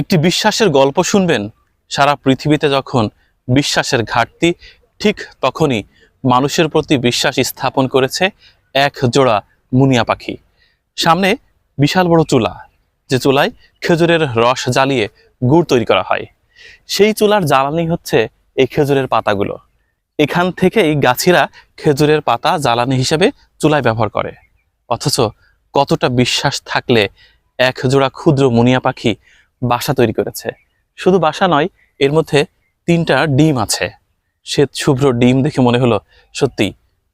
একটি বিশ্বাসের গল্প শুনবেন। সারা পৃথিবীতে যখন বিশ্বাসের ঘাটতি, ঠিক তখনই মানুষের প্রতি বিশ্বাস স্থাপন করেছে এক জোড়া মুনিয়া পাখি। সামনে বিশাল বড় চুলা, যে চুলায় খেজুরের রস জ্বালিয়ে গুড় তৈরি করা হয়। সেই চুলার জ্বালানি হচ্ছে এই খেজুরের পাতাগুলো। এখান থেকেই গাছিরা খেজুরের পাতা জ্বালানি হিসেবে চুলায় ব্যবহার করে। অথচ কতটা বিশ্বাস থাকলে এক জোড়া ক্ষুদ্র মুনিয়া পাখি বাসা তৈরি করেছে। শুধু বাসা নয়, এর মধ্যে তিনটা ডিম আছে। শ্বেত শুভ্র ডিম দেখে মনে হলো, সত্যি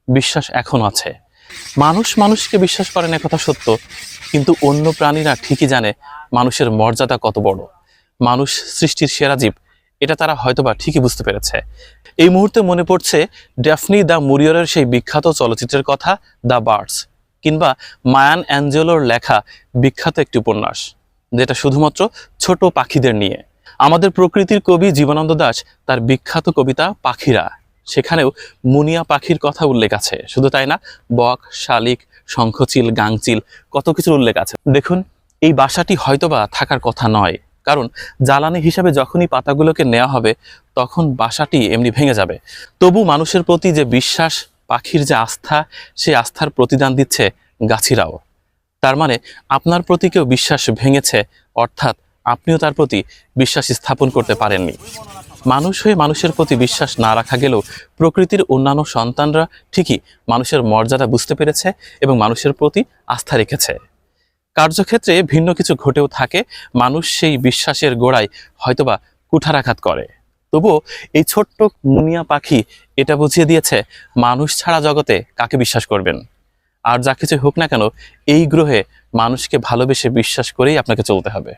বিশ্বাস এখনও আছে। মানুষ মানুষকে বিশ্বাস করে না কথা সত্য, কিন্তু অন্য প্রাণীরা ঠিকই জানে মানুষের মর্যাদা কত বড়। মানুষ সৃষ্টির সেরা জীব, এটা তারা হয়তোবা ঠিকই বুঝতে পেরেছে। এই মুহূর্তে মনে পড়ছে ড্যাফনি দ্য মুরিয়রের সেই বিখ্যাত চলচ্চিত্রের কথা দ্য বার্ডস, কিংবা মায়ান অ্যাঞ্জেলোর লেখা বিখ্যাত একটি উপন্যাস। যেটা শুধুমাত্র ছোট পাখিদের নিয়ে। আমাদের প্রকৃতির কবি জীবনানন্দ দাস, তার বিখ্যাত কবিতা পাখিরা, সেখানেও মুনিয়া পাখির কথা উল্লেখ আছে। শুধু তাই না, বক, শালিক, শঙ্খচিল, গাংচিল, কত কিছুর উল্লেখ আছে। দেখুন, এই বাসাটি হয়তোবা থাকার কথা নয়, কারণ জ্বালানি হিসাবে যখনই পাতাগুলোকে নেওয়া হবে, তখন বাসাটি এমনি ভেঙে যাবে। তবু মানুষের প্রতি যে বিশ্বাস, পাখির যে আস্থা সেই আস্থার প্রতিদান দিচ্ছে গাছিরাও। তার মানে আপনার প্রতি কেউ বিশ্বাস ভেঙেছে, অর্থাৎ আপনিও তার প্রতি বিশ্বাস স্থাপন করতে পারেননি। মানুষ হয়ে মানুষের প্রতি বিশ্বাস না রাখা গেলেও প্রকৃতির অন্যান্য সন্তানরা ঠিকই মানুষের মর্যাদা বুঝতে পেরেছে এবং মানুষের প্রতি আস্থা রেখেছে। কার্যক্ষেত্রে ভিন্ন কিছু ঘটেও থাকে, মানুষ সেই বিশ্বাসের গোড়ায় হয়তোবা কুঠারাঘাত করে। তবুও এই ছোট্ট মুনিয়া পাখি এটা বুঝিয়ে দিয়েছে, মানুষ ছাড়া জগতে কাকে বিশ্বাস করবেন? আর যা কিছু হোক না কেন, এই গ্রহে মানুষকে ভালোবেসে বিশ্বাস করেই আপনাকে চলতে হবে।